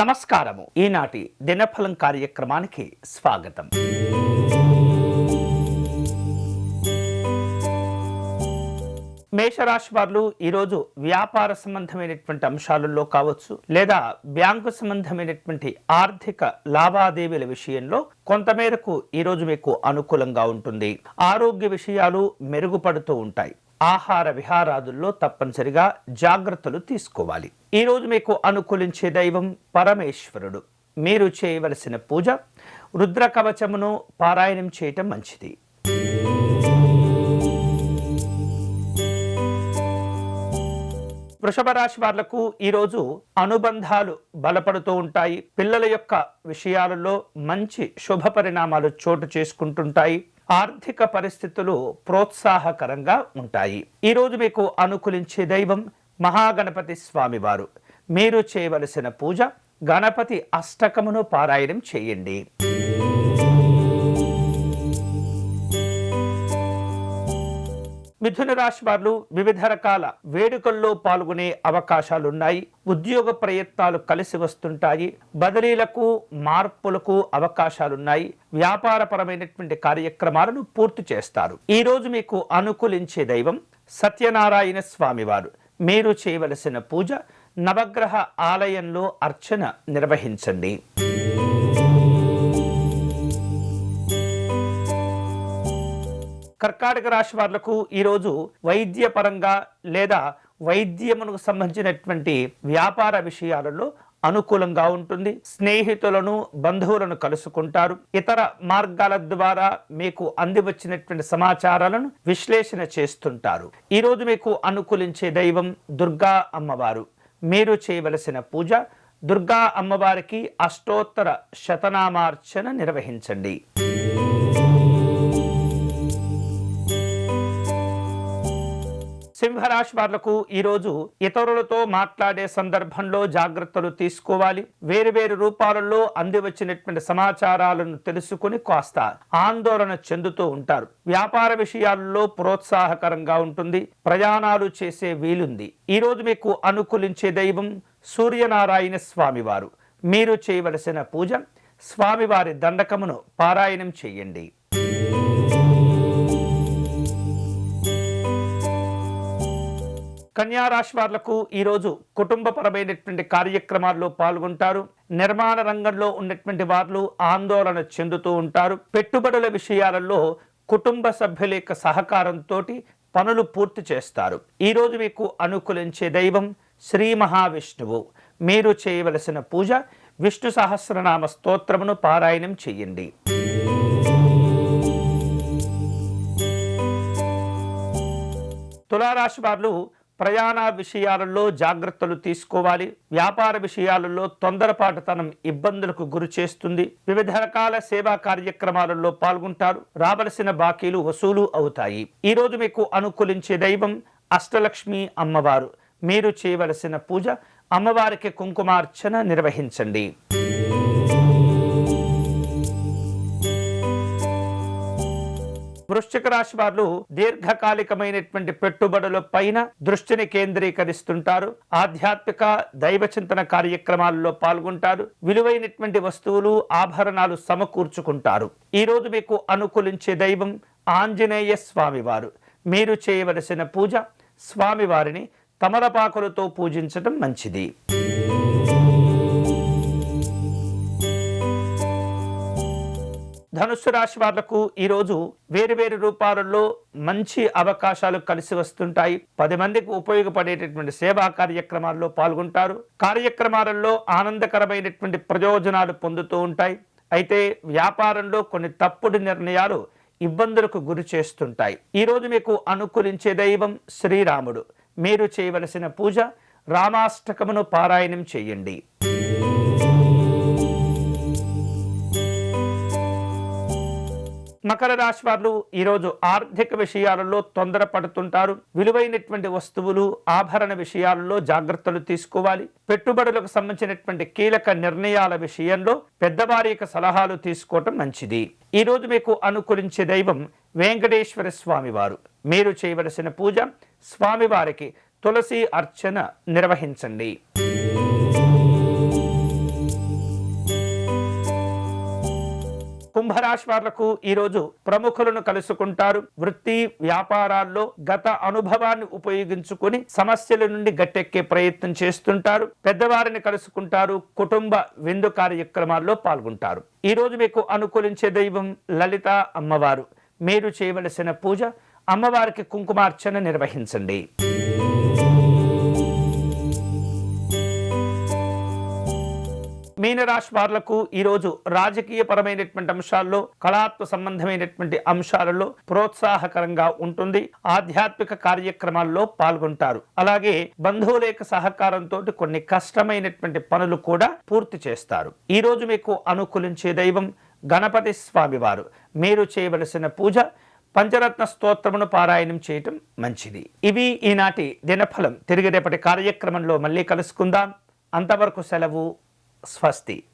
నమస్కారము. ఈనాటి దినఫలం కార్యక్రమానికి స్వాగతం. మేషరాశి వారు ఈరోజు వ్యాపార సంబంధమైనటువంటి అంశాలలో కావచ్చు లేదా బ్యాంకు సంబంధమైనటువంటి ఆర్థిక లావాదేవీల విషయంలో కొంతమేరకు ఈరోజు మీకు అనుకూలంగా ఉంటుంది. ఆరోగ్య విషయాలు మెరుగుపడుతూ ఉంటాయి. ఆహార విహారాదుల్లో తప్పనిసరిగా జాగ్రత్తలు తీసుకోవాలి. ఈరోజు మీకు అనుకూలించే దైవం పరమేశ్వరుడు. మీరు చేయవలసిన పూజ రుద్ర కవచమును పారాయణం చేయటం మంచిది. వృషభ రాశి వాళ్ళకు ఈరోజు అనుబంధాలు బలపడుతూ ఉంటాయి. పిల్లల యొక్క విషయాలలో మంచి శుభ పరిణామాలు చోటు చేసుకుంటుంటాయి. ఆర్థిక పరిస్థితులు ప్రోత్సాహకరంగా ఉంటాయి. ఈరోజు మీకు అనుకూలించే దైవం మహాగణపతి స్వామివారు. మీరు చేయవలసిన పూజ గణపతి అష్టకమును పారాయణం చేయండి. మిథున రాశి వారు వివిధ రకాల వేడుకల్లో పాల్గొనే అవకాశాలున్నాయి. ఉద్యోగ ప్రయత్నాలు కలిసి వస్తుంటాయి. బదిలీలకు మార్పులకు అవకాశాలున్నాయి. వ్యాపారపరమైనటువంటి కార్యక్రమాలను పూర్తి చేస్తారు. ఈరోజు మీకు అనుకూలించే దైవం సత్యనారాయణ స్వామివారు మీరు చేయవలసిన పూజ నవగ్రహ ఆలయంలో అర్చన నిర్వహించండి. కర్కాటక రాశి వాళ్ళకు ఈరోజు వైద్యపరంగా లేదా వైద్యమునకు సంబంధించినటువంటి వ్యాపార విషయాలలో అనుకూలంగా ఉంటుంది. స్నేహితులను బంధువులను కలుసుకుంటారు. ఇతర మార్గాల ద్వారా మీకు అందివచ్చినటువంటి సమాచారాలను విశ్లేషణ చేస్తుంటారు. ఈరోజు మీకు అనుకూలించే దైవం దుర్గా అమ్మవారు. మీరు చేయవలసిన పూజ దుర్గా అమ్మవారికి అష్టోత్తర శతనామార్చన నిర్వహించండి. సింహరాశి వాళ్ళకు ఈరోజు ఇతరులతో మాట్లాడే సందర్భంలో జాగ్రత్తలు తీసుకోవాలి. వేరు వేరు రూపాలలో అందివచ్చినటువంటి సమాచారాలను తెలుసుకుని కాస్త ఆందోళన చెందుతూ ఉంటారు. వ్యాపార విషయాల్లో ప్రోత్సాహకరంగా ఉంటుంది. ప్రయాణాలు చేసే వీలుంది. ఈరోజు మీకు అనుకూలించే దైవం సూర్యనారాయణ స్వామివారు. మీరు చేయవలసిన పూజ స్వామివారి దండకమును పారాయణం చేయండి. కన్యారాశి వాళ్ళకు ఈరోజు కుటుంబపరమైనటువంటి కార్యక్రమాల్లో పాల్గొంటారు. నిర్మాణ రంగంలో ఉన్నటువంటి వారు ఆందోళన చెందుతూ ఉంటారు. పెట్టుబడుల విషయాలలో కుటుంబ సభ్యుల యొక్క సహకారంతో పనులు పూర్తి చేస్తారు. ఈరోజు మీకు అనుకూలించే దైవం శ్రీ మహావిష్ణువు. మీరు చేయవలసిన పూజ విష్ణు సహస్రనామ స్తోత్రమును పారాయణం చెయ్యండి తులారాశి వారు ప్రయాణ విషయాలలో జాగ్రత్తలు తీసుకోవాలి. వ్యాపార విషయాలలో తొందరపాటుతనం ఇబ్బందులకు గురి చేస్తుంది. వివిధ రకాల సేవా కార్యక్రమాలలో పాల్గొంటారు. రావలసిన బాకీలు వసూలు అవుతాయి. ఈరోజు మీకు అనుకూలించే దైవం అష్టలక్ష్మి అమ్మవారు. మీరు చేయవలసిన పూజ అమ్మవారికి కుంకుమార్చన నిర్వహించండి. వృశ్చిక రాశి వారు దీర్ఘకాలికమైనటువంటి పెట్టుబడుల పైన దృష్టిని కేంద్రీకరిస్తుంటారు. ఆధ్యాత్మిక దైవ చింతన కార్యక్రమాల్లో పాల్గొంటారు. విలువైనటువంటి వస్తువులు ఆభరణాలు సమకూర్చుకుంటారు. ఈరోజు మీకు అనుకూలించే దైవం ఆంజనేయ స్వామివారు మీరు చేయవలసిన పూజ స్వామివారిని తమలపాకులతో పూజించడం మంచిది. ధనుస్సు రాశి వాళ్ళకు ఈరోజు వేరు వేరు రూపాలలో మంచి అవకాశాలు కలిసి వస్తుంటాయి. పది మందికి ఉపయోగపడేటటువంటి సేవా కార్యక్రమాల్లో పాల్గొంటారు. కార్యక్రమాలలో ఆనందకరమైనటువంటి ప్రయోజనాలు పొందుతూ ఉంటాయి. అయితే వ్యాపారంలో కొన్ని తప్పుడు నిర్ణయాలు ఇబ్బందులకు గురి చేస్తుంటాయి. ఈరోజు మీకు అనుకూలించే దైవం శ్రీరాముడు. మీరు చేయవలసిన పూజ రామాష్టకమును పారాయణం చేయండి. మకర రాశి వారు ఈరోజు ఆర్థిక విషయాలలో తొందరపడుతుంటారు. విలువైనటువంటి వస్తువులు ఆభరణ విషయాలలో జాగ్రత్తలు తీసుకోవాలి. పెట్టుబడులకు సంబంధించినటువంటి కీలక నిర్ణయాల విషయంలో పెద్దవారి యొక్క సలహాలు తీసుకోవటం మంచిది. ఈరోజు మీకు అనుకూలించే దైవం వెంకటేశ్వర స్వామి వారు. మీరు చేయవలసిన పూజ స్వామివారికి తులసి అర్చన నిర్వహించండి. కుంభరాశి వాళ్ళకు ఈరోజు ప్రముఖులను కలుసుకుంటారు. వృత్తి వ్యాపారాల్లో గత అనుభవాన్ని ఉపయోగించుకొని సమస్యల నుండి గట్టెక్కే ప్రయత్నం చేస్తుంటారు. పెద్దవారిని కలుసుకుంటారు. కుటుంబ విందు కార్యక్రమాల్లో పాల్గొంటారు. ఈ రోజు మీకు అనుకూలించే దైవం లలిత అమ్మవారు. మీరు చేయవలసిన పూజ అమ్మవారికి కుంకుమార్చన నిర్వహించండి. మీనరాశి వారులకు ఈరోజు రాజకీయపరమైనటువంటి అంశాల్లో కళాత్మ సంబంధమైనటువంటి అంశాలలో ప్రోత్సాహకరంగా ఉంటుంది. ఆధ్యాత్మిక కార్యక్రమాల్లో పాల్గొంటారు. అలాగే బంధువుల యొక్క సహకారంతో కొన్ని కష్టమైనటువంటి పనులు కూడా పూర్తి చేస్తారు. ఈరోజు మీకు అనుకూలించే దైవం గణపతి స్వామివారు. మీరు చేయవలసిన పూజ పంచరత్న స్తోత్రమును పారాయణం చేయటం మంచిది. ఇవి ఈనాటి దినఫలం. తిరిగి రేపటి కార్యక్రమంలో మళ్ళీ కలుసుకుందాం. అంతవరకు సెలవు. స్వస్తి.